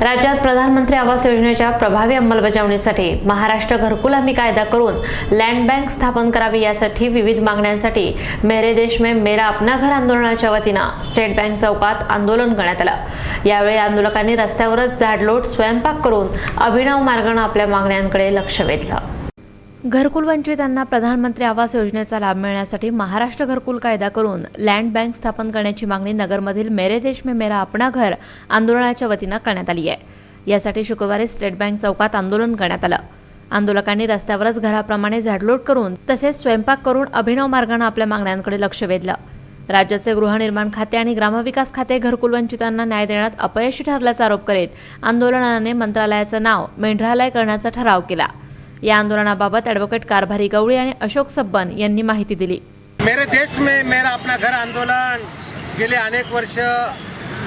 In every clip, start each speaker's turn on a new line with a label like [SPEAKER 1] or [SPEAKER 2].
[SPEAKER 1] राज्यात प्रधानमंत्री आवास योजनेच्या प्रभावी अंमलबजावणीसाठी महाराष्ट्र घरकुल हमी कायदा करून लँड बँक स्थापन करावी यासाठी विविध मागण्यांसाठी मेरे देश में मेरा अपना घर आंदोलनाच्या वतीनं स्टेट बँक चौकात आंदोलन करण्यात आलं. यावेळी आंदोलकांनी रस्त्यावरच झाडलोट स्वयंपाक करून अभिनव मार्गानं आपल्या मागण्यांकडे लक्ष वेधलं. घरकुल वंचितांना प्रधानमंत्री आवास योजनेचा लाभ मिळण्यासाठी महाराष्ट्र घरकुल कायदा करून लँड बँक स्थापन करण्याची मागणी नगरमधील मेरे देश में मेरा अपना घर आंदोलनाच्या वतीनं करण्यात आली आहे. यासाठी शुक्रवारी स्टेट बँक चौकात आंदोलन करण्यात आलं. आंदोलकांनी रस्त्यावरच घराप्रमाणे झाडलोट करून तसेच स्वयंपाक करून अभिनव मार्गानं आपल्या मागण्यांकडे लक्ष वेधलं. राज्याचे गृहनिर्माण खाते आणि ग्रामविकास खाते घरकुल वंचितांना न्याय देण्यात अपयशी ठरल्याचा आरोप करीत आंदोलनाने मंत्रालयाचं नाव मेंढरालय करण्याचा ठराव केला. या आंदोलनाबाबत ॲडव्होकेट कारभारी गवळी आणि अशोक सब्बन यांनी माहिती दिली.
[SPEAKER 2] मेरे देश में मेरा अपना घर आंदोलन गेले अनेक वर्ष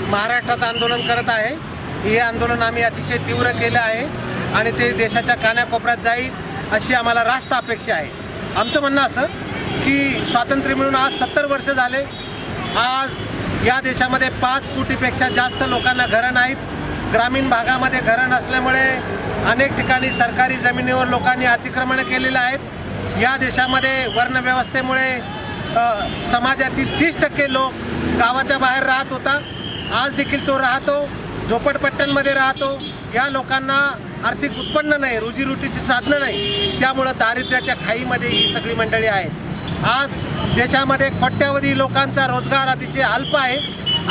[SPEAKER 2] महाराष्ट्रात आंदोलन करत आहे. हे आंदोलन आम्ही अतिशय तीव्र केलं आहे आणि ते देशाच्या कानाकोपऱ्यात जाईल अशी आम्हाला रास्त अपेक्षा आहे. आमचं म्हणणं असं की स्वातंत्र्य मिळून आज सत्तर वर्ष झाले. आज या देशामध्ये पाच कोटीपेक्षा जास्त लोकांना घरं नाहीत. ग्रामीण भागामध्ये घरं नसल्यामुळे अनेक ठिकाणी सरकारी जमिनीवर लोकांनी अतिक्रमणं केलेलं आहेत या देशामध्ये वर्णव्यवस्थेमुळे समाजातील तीस टक्के लोक गावाच्या बाहेर राहत होता. आज देखील तो राहतो झोपडपट्ट्यांमध्ये राहतो. या लोकांना आर्थिक उत्पन्न नाही रोजीरोटीची साधनं नाही. त्यामुळं दारिद्र्याच्या खाईमध्ये ही सगळी मंडळी आहेत. आज देशामध्ये कोट्यावधी लोकांचा रोजगार अतिशय अल्प आहे.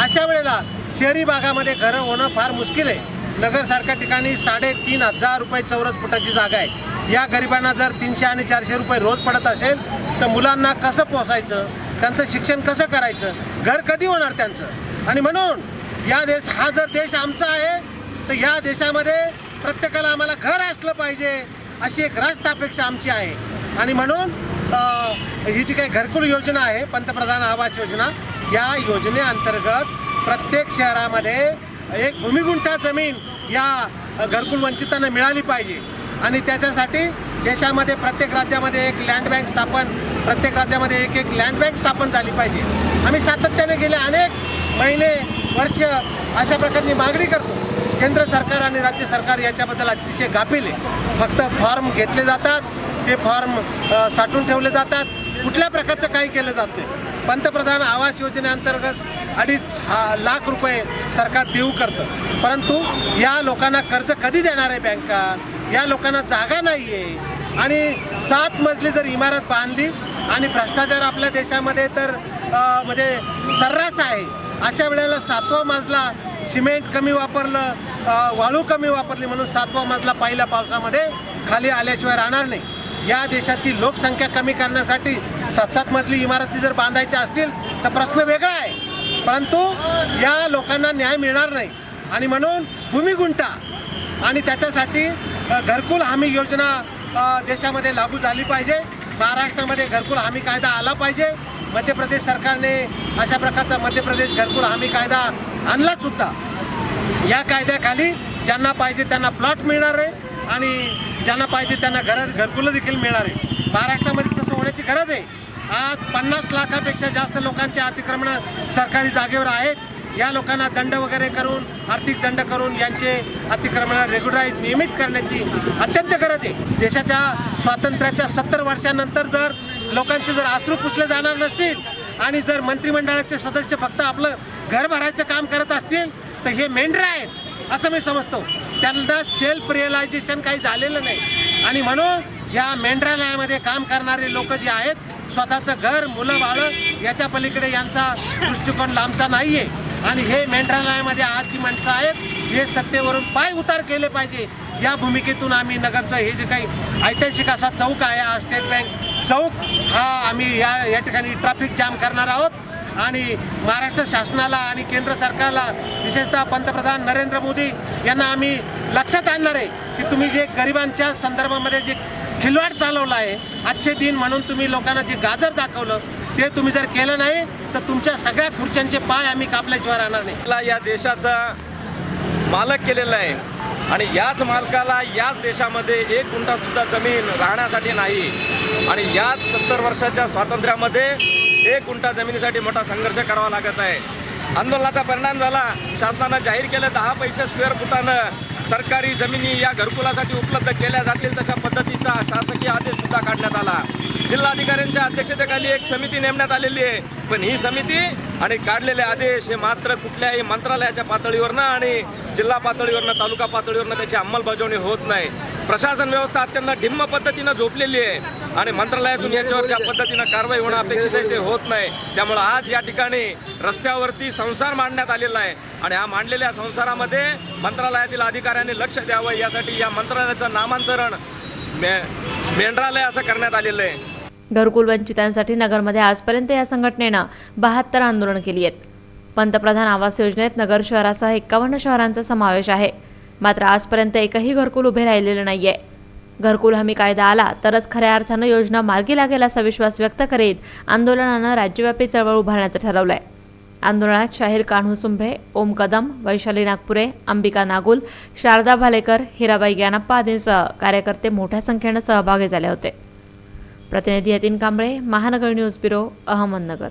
[SPEAKER 2] अशा वेळेला शहरी भागामध्ये घरं होणं फार मुश्किल आहे. नगरसारख्या ठिकाणी साडेतीन हजार रुपये चौरस फुटाची जागा आहे. या गरिबांना जर तीनशे आणि चारशे रुपये रोज पडत असेल तर मुलांना कसं पोसायचं? त्यांचं शिक्षण कसं करायचं? घर कधी होणार त्यांचं? आणि म्हणून या देश हा जर देश आमचा आहे तर या देशामध्ये प्रत्येकाला आम्हाला घर असलं पाहिजे अशी एक रास्त अपेक्षा आमची आहे. आणि म्हणून ही जी काही घरकुल योजना आहे पंतप्रधान आवास योजना या योजनेअंतर्गत प्रत्येक शहरामध्ये एक भूमिगुंठा जमीन या घरकुल वंचितांना मिळाली पाहिजे. आणि त्याच्यासाठी देशामध्ये प्रत्येक राज्यामध्ये एक लँड बँक स्थापन प्रत्येक राज्यामध्ये एक एक लँड बँक स्थापन झाली पाहिजे. आम्ही सातत्याने गेले अनेक महिने वर्ष अशा प्रकारची मागणी करतो. केंद्र सरकार आणि राज्य सरकार याच्याबद्दल अतिशय गाफील फक्त फॉर्म घेतले जातात ते फॉर्म साठवून ठेवले जातात. कुठल्या प्रकारचं काही केलं जात नाही. पंतप्रधान आवास योजनेअंतर्गत अडीच हा लाख रुपये सरकार देऊ करतं. परंतु या लोकांना कर्ज कधी देणार आहे बँका या लोकांना जागा नाही आहे आणि सात मजली जर इमारत बांधली आणि भ्रष्टाचार आपल्या देशामध्ये तर म्हणजे सर्रास आहे. अशा वेळेला सातवा मजला सिमेंट कमी वापरलं वाळू कमी वापरली म्हणून सातवा मजला पहिल्या पावसामध्ये खाली आल्याशिवाय राहणार नाही. या देशाची लोकसंख्या कमी करण्यासाठी सात सात मजली इमारती जर बांधायच्या असतील तर प्रश्न वेगळा आहे. परंतु या लोकांना न्याय मिळणार नाही. आणि म्हणून भूमिगुंठा आणि त्याच्यासाठी घरकुल हमी योजना देशामध्ये लागू झाली पाहिजे. महाराष्ट्रामध्ये घरकुल हमी कायदा आला पाहिजे. मध्य प्रदेश सरकारने अशा प्रकारचा मध्य प्रदेश घरकुल हमी कायदा आणला सुद्धा. या कायद्याखाली ज्यांना पाहिजे त्यांना प्लॉट मिळणार आहे. आणि ज्यांना पाहिजे त्यांना घरात घरकुलं देखील मिळणार आहे. महाराष्ट्रामध्ये तसं होण्याची गरज आहे. आज पन्नास लाखापेक्षा जास्त लोकांचे अतिक्रमण सरकारी जागेवर आहेत. या लोकांना दंड वगैरे करून आर्थिक दंड करून यांचे अतिक्रमण रेग्युलराईज नियमित करण्याची अत्यंत गरज आहे. देशाच्या स्वातंत्र्याच्या सत्तर वर्षानंतर जर लोकांचे जर आश्रू पुसले जाणार नसतील आणि जर मंत्रिमंडळाचे सदस्य फक्त आपलं घर भरायचं काम करत असतील तर हे मेंढरं आहेत असं मी समजतो. त्यांना सेल्फ रिअलायझेशन काही झालेलं नाही. आणि म्हणून या मेंढरालयामध्ये काम करणारे लोक जे आहेत स्वतःचं घर मुलं बाळं याच्या पलीकडे यांचा दृष्टिकोन लांबचा नाही आहे आणि हे मेंढरालयामध्ये आज जी माणसं आहेत हे सत्तेवरून पाय उतार केले पाहिजे. या भूमिकेतून आम्ही नगरचं हे जे काही ऐतिहासिक असा चौक आहे हा स्टेट बँक चौक हा आम्ही या या ठिकाणी ट्रॅफिक जाम करणार आहोत. आणि महाराष्ट्र शासनाला आणि केंद्र सरकारला विशेषतः पंतप्रधान नरेंद्र मोदी यांना आम्ही लक्षात आणणार आहे की तुम्ही जे गरिबांच्या संदर्भामध्ये जे खिलवाड चालवला आहे आजचे दिन म्हणून तुम्ही लोकांना जे गाजर दाखवलं ते तुम्ही जर केलं नाही तर तुमच्या सगळ्या खुर्च्यांचे पाय आम्ही कापल्याशिवाय राहणार नाही.
[SPEAKER 3] या देशाचा मालक केलेला आहे आणि याच मालकाला याच देशामध्ये एक गुंठासुद्धा जमीन राहण्यासाठी नाही. आणि याच सत्तर वर्षाच्या स्वातंत्र्यामध्ये एक गुंठा जमिनीसाठी मोठा संघर्ष करावा लागत आहे. आंदोलनाचा परिणाम झाला. शासनानं जाहीर केलं दहा पैसे स्क्वेअर फुटानं सरकारी जमिनी या घरकुलासाठी उपलब्ध केल्या जातील तशा पद्धतीचा शासकीय आदेश सुद्धा काढण्यात आला. जिल्हाधिकाऱ्यांच्या अध्यक्षतेखाली एक समिती नेमण्यात आलेली आहे. पण ही समिती आणि काढलेले आदेश हे मात्र कुठल्याही मंत्रालयाच्या पातळीवरनं आणि जिल्हा पातळीवरनं तालुका पातळीवरनं त्याची अंमलबजावणी होत नाही. प्रशासन व्यवस्था अत्यंत ढिम्म पद्धतीनं झोपलेली आहे. आणि मंत्रालयातून याच्यावर ज्या पद्धतीनं कारवाई होणं अपेक्षित आहे ते होत नाही. त्यामुळं आज या ठिकाणी रस्त्यावरती संसार मांडण्यात आलेला आहे. आणि हा मांडलेल्या संसारामध्ये मंत्रालयातील अधिकाऱ्यांनी लक्ष द्यावं यासाठी या मंत्रालयाचं नामांतरण मे मेंढरालय असं करण्यात आलेलं आहे.
[SPEAKER 1] घरकुल वंचितांसाठी नगरमध्ये आजपर्यंत या संघटनेनं बहात्तर आंदोलन केली आहेत. पंतप्रधान आवास योजनेत नगर शहरासह एक्कावन्न शहरांचा समावेश आहे. मात्र आजपर्यंत एकही घरकुल उभे राहिलेलं नाहीये. घरकुल हमी कायदा आला तरच खऱ्या अर्थानं योजना मार्गी लागेल असा विश्वास व्यक्त करीत आंदोलनानं राज्यव्यापी चळवळ उभारण्याचं ठरवलंय. आंदोलनात शाहीर कान्हू सुंभे ओम कदम वैशाली नागपुरे अंबिका नागुल शारदा भालेकर हिराबाई ग्यानप्पा आदींसह कार्यकर्ते मोठ्या संख्येनं सहभागी झाले होते. प्रतिनिधी यतीन कांबळे महानगर न्यूज ब्युरो अहमदनगर.